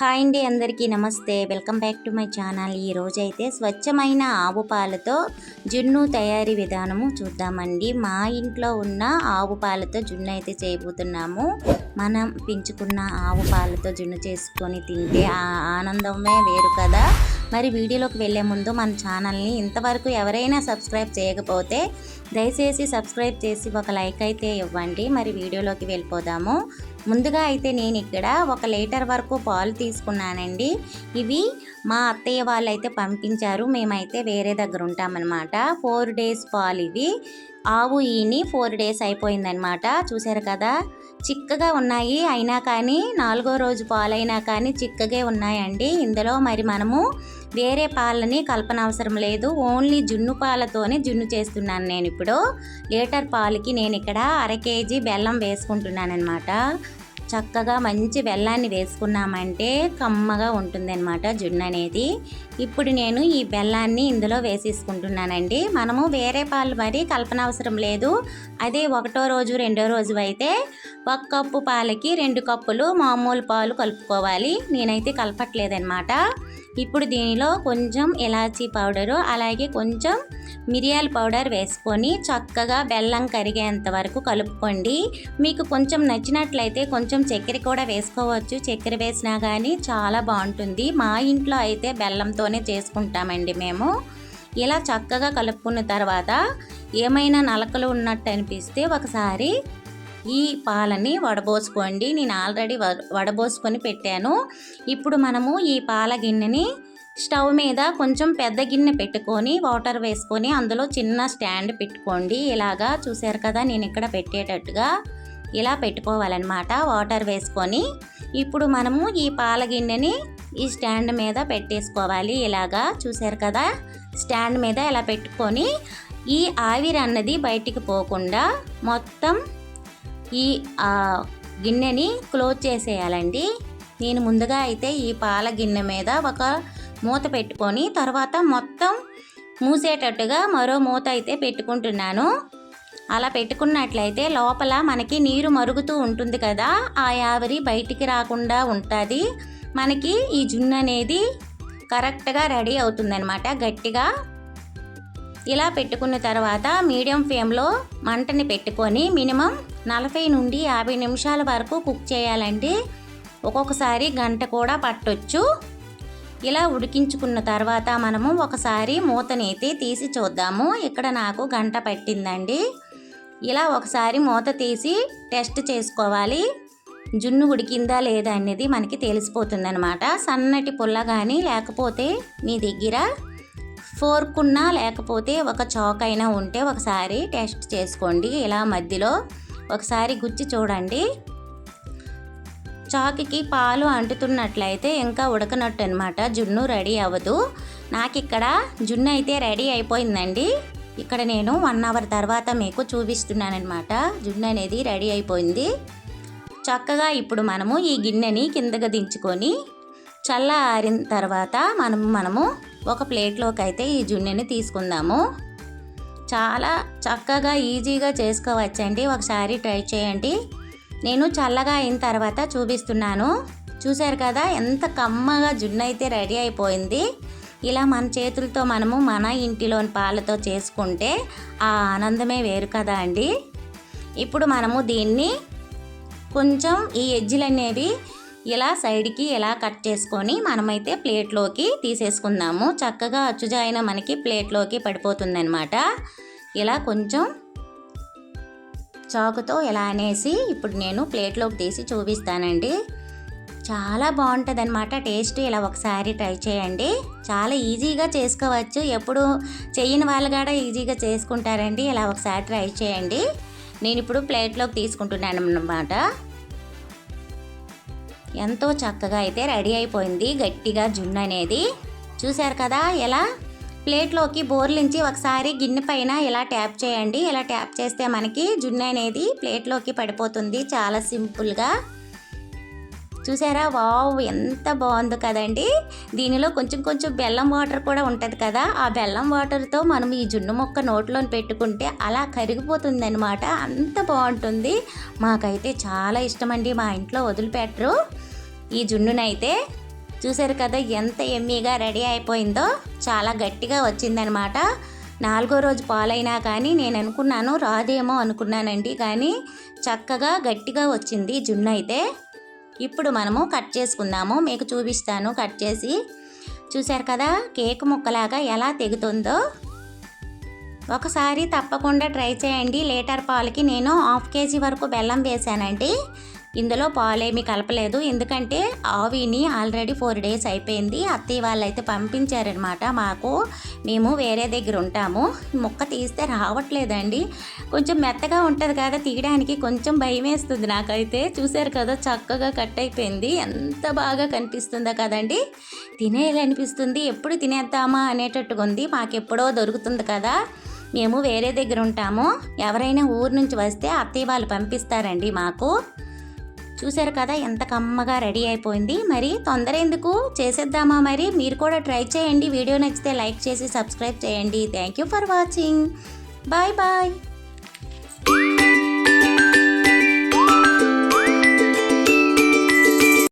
Hi అండి అందరికీ నమస్తే. Welcome back to my channel. ఈ రోజైతే స్వచ్ఛమైన ఆవు పాలతో జున్ను తయారీ విధానము చూద్దామండి. మా ఇంట్లో ఉన్న ఆవు పాలతో జున్ను అయితే చేయబోతున్నాము. మనం పెంచుకున్న ఆవు పాలతో జున్ను చేసుకొని తింటే ఆ ఆనందమే వేరు కదా. మరి వీడియోలోకి వెళ్ళే ముందు మన ఛానల్ని ఇంతవరకు ఎవరైనా సబ్స్క్రైబ్ చేయకపోతే దయచేసి సబ్స్క్రైబ్ చేసి ఒక లైక్ అయితే ఇవ్వండి. మరి వీడియోలోకి వెళ్ళిపోదాము. ముందుగా అయితే నేను ఇక్కడ ఒక లీటర్ వరకు పాలు తీసుకున్నానండి. ఇవి మా అత్తయ్య వాళ్ళు అయితే పంపించారు. మేమైతే వేరే దగ్గర ఉంటామన్నమాట. ఫోర్ డేస్ పాలు ఇవి. ఆవు ఈని ఫోర్ డేస్ అయిపోయిందనమాట చూసారు కదా? చిక్కగా ఉన్నాయి. అయినా కానీ నాలుగో రోజు పాలైనా కానీ చిక్కగా ఉన్నాయండి. ఇందులో మరి మనము వేరే పాలని కలపన అవసరం లేదు. ఓన్లీ జున్ను పాలతోనే జున్ను చేస్తున్నాను నేను ఇప్పుడు. లీటర్ పాలకి నేను ఇక్కడ అర కేజీ బెల్లం వేసుకుంటున్నాను అనమాట చక్కగా మంచి బెల్లాన్ని వేసుకున్నామంటే కమ్మగా ఉంటుందన్నమాట జున్ను అనేది. ఇప్పుడు నేను ఈ బెల్లాన్ని ఇందులో వేసేసుకుంటున్నానండి. మనము వేరే పాలు మరి కల్పన అవసరం లేదు. అదే ఒకటో రోజు రెండో రోజు అయితే ఒక కప్పు పాలకి రెండు కప్పులు మామూలు పాలు కలుపుకోవాలి. నేనైతే కలపట్లేదన్నమాట. ఇప్పుడు దీనిలో కొంచెం ఇలాచీ పౌడరు అలాగే కొంచెం మిరియాల పౌడర్ వేసుకొని చక్కగా బెల్లం కరిగేంత వరకు కలుపుకోండి. మీకు కొంచెం నచ్చినట్లయితే కొంచెం చక్కెర కూడా వేసుకోవచ్చు. చక్కెర వేసినా కానీ చాలా బాగుంటుంది. మా ఇంట్లో అయితే బెల్లంతోనే చేసుకుంటామండి మేము. ఇలా చక్కగా కలుపుకున్న తర్వాత ఏమైనా నలకలు ఉన్నట్టు అనిపిస్తే ఒకసారి ఈ పాలని వడబోసుకోండి నేను ఆల్రెడీ వడబోసుకొని పెట్టాను. ఇప్పుడు మనము ఈ పాల గిన్నెని స్టవ్ మీద కొంచెం పెద్ద గిన్నె పెట్టుకొని వాటర్ వేసుకొని అందులో చిన్న స్టాండ్ పెట్టుకోండి. ఇలాగా చూసారు కదా నేను ఇక్కడ పెట్టేటట్టుగా ఇలా పెట్టుకోవాలన్నమాట వాటర్ వేసుకొని. ఇప్పుడు మనము ఈ పాల గిన్నెని ఈ స్టాండ్ మీద పెట్టేసుకోవాలి. ఇలాగా చూసారు కదా స్టాండ్ మీద ఇలా పెట్టుకొని ఈ ఆవిరి అన్నది బయటికి పోకుండా మొత్తం ఈ గిన్నెని క్లోజ్ చేసేయాలండి. నేను ముందుగా అయితే ఈ పాల గిన్నె మీద ఒక మూత పెట్టుకొని తర్వాత మొత్తం మూసేటట్టుగా మరో మూత అయితే పెట్టుకుంటున్నాను. అలా పెట్టుకున్నట్లయితే లోపల మనకి నీరు మరుగుతూ ఉంటుంది కదా ఆ ఆవిరి బయటికి రాకుండా ఉంటుంది. మనకి ఈ జున్ను అనేది కరెక్ట్గా రెడీ అవుతుందన్నమాట గట్టిగా. ఇలా పెట్టుకున్న తర్వాత మీడియం ఫ్లేమ్లో మంటని పెట్టుకొని మినిమం నలభై నుండి యాభై నిమిషాల వరకు కుక్ చేయాలండి ఒక్కొక్కసారి గంట కూడా పట్టొచ్చు. ఇలా ఉడికించుకున్న తర్వాత మనము ఒకసారి మూతనైతే తీసి చూద్దాము. ఇక్కడ నాకు గంట పట్టిందండి. ఇలా ఒకసారి మూత తీసి టెస్ట్ చేసుకోవాలి. జున్ను ఉడికిందా లేదా అనేది మనకి తెలిసిపోతుందనమాట సన్నటి పుల్ల కానీ లేకపోతే మీ దగ్గర ఫోర్క్ ఉన్నా లేకపోతే ఒక చాక్ అయినా ఉంటే ఒకసారి టెస్ట్ చేసుకోండి. ఇలా మధ్యలో ఒకసారి గుచ్చి చూడండి. చాకుకి పాలు అంటుతున్నట్లయితే ఇంకా ఉడకనట్టు అనమాట జున్ను రెడీ అవ్వదు. నాకు ఇక్కడ జున్ను అయితే రెడీ అయిపోయిందండి. ఇక్కడ నేను వన్ అవర్ తర్వాత మీకు చూపిస్తున్నానమాట జున్ను అనేది రెడీ అయిపోయింది. చక్కగా ఇప్పుడు మనము ఈ గిన్నెని కిందగా దించుకొని చల్ల ఆరిన తర్వాత మనం మనము ఒక ప్లేట్లోకి అయితే ఈ జున్నెని తీసుకుందాము. చాలా చక్కగా ఈజీగా చేసుకోవచ్చండి. ఒకసారి ట్రై చేయండి. నేను చల్లగా అయిన తర్వాత చూపిస్తున్నాను. చూశారు కదా ఎంత కమ్మగా జున్ను అయితే రెడీ అయిపోయింది. ఇలా మన చేతులతో మనము మన ఇంటిలోని పాలతో చేసుకుంటే ఆ ఆనందమే వేరు కదా అండి. ఇప్పుడు మనము దీన్ని కొంచెం ఈ ఎజ్జులు అనేవి ఇలా సైడ్కి ఇలా కట్ చేసుకొని మనమైతే ప్లేట్లోకి తీసేసుకుందాము. చక్కగా అచ్చుజాయిన మనకి ప్లేట్లోకి పడిపోతుందనమాట ఇలా కొంచెం చాకుతో ఇలా అనేసి ఇప్పుడు నేను ప్లేట్లోకి తీసి చూపిస్తానండి. చాలా బాగుంటుంది అనమాట టేస్ట్ ఇలా ఒకసారి ట్రై చేయండి. చాలా ఈజీగా చేసుకోవచ్చు. ఎప్పుడు చెయ్యని వాళ్ళు కూడా ఈజీగా చేసుకుంటారండి. ఇలా ఒకసారి ట్రై చేయండి. నేను ఇప్పుడు ప్లేట్లోకి తీసుకుంటున్నాను అన్నమాట ఎంతో చక్కగా అయితే రెడీ అయిపోయింది గట్టిగా జున్ను అనేది. చూశారు కదా ఎలా? ప్లేట్లోకి బోర్లించి ఒకసారి గిన్నె పైన ఇలా ట్యాప్ చేయండి. ఇలా ట్యాప్ చేస్తే మనకి జున్ను అనేది ప్లేట్లోకి పడిపోతుంది. చాలా సింపుల్గా. చూసారా? వావ్ ఎంత బాగుంది కదండి. దీనిలో కొంచెం కొంచెం బెల్లం వాటర్ కూడా ఉంటుంది కదా. ఆ బెల్లం వాటర్తో మనం ఈ జున్ను మొక్క నోట్లో పెట్టుకుంటే అలా కరిగిపోతుంది అనమాట అంత బాగుంటుంది. మాకైతే చాలా ఇష్టమండి. మా ఇంట్లో వదిలిపెట్టరు. ఈ జున్నునైతే చూసారు కదా ఎంత ఎమ్మీగా రెడీ అయిపోయిందో. చాలా గట్టిగా వచ్చిందనమాట నాలుగో రోజు పాలైనా కానీ నేను అనుకున్నాను రాదేమో అనుకున్నానండి. కానీ చక్కగా గట్టిగా వచ్చింది జున్ను అయితే ఇప్పుడు మనము కట్ చేసుకుందాము. మీకు చూపిస్తాను. కట్ చేసి చూశారు కదా? కేక్ ముక్కలాగా ఎలా తెగుతుందో. ఒకసారి తప్పకుండా ట్రై చేయండి. లీటర్ పాలకి నేను హాఫ్ కేజీ వరకు బెల్లం వేసానండి ఇందులో పాలేమీ కలపలేదు. ఎందుకంటే ఆవిని ఆల్రెడీ ఫోర్ డేస్ అయిపోయింది. అత్తయ్య వాళ్ళు అయితే పంపించారనమాట మాకు. మేము వేరే దగ్గర ఉంటాము. ముక్క తీస్తే రావట్లేదండి. కొంచెం మెత్తగా ఉంటుంది కదా తీయడానికి కొంచెం భయం వేస్తుంది నాకైతే. చూశారు కదా చక్కగా కట్ అయిపోయింది. ఎంత బాగా కనిపిస్తుందో కదండి. తినేయాలనిపిస్తుంది. ఎప్పుడు తినేద్దామా అనేటట్టుగా ఉంది. మాకెప్పుడో దొరుకుతుంది కదా. మేము వేరే దగ్గర ఉంటాము. ఎవరైనా ఊరు నుంచి వస్తే అత్తయ్య వాళ్ళు పంపిస్తారండి మాకు. చూశారు కదా ఎంత కమ్మగా రెడీ అయిపోయింది. మరి తొందర ఎందుకు చేసేద్దామా మరి? మీరు కూడా ట్రై చేయండి. వీడియో నచ్చితే లైక్ చేసి సబ్స్క్రైబ్ చేయండి. Thank you for watching. Bye bye.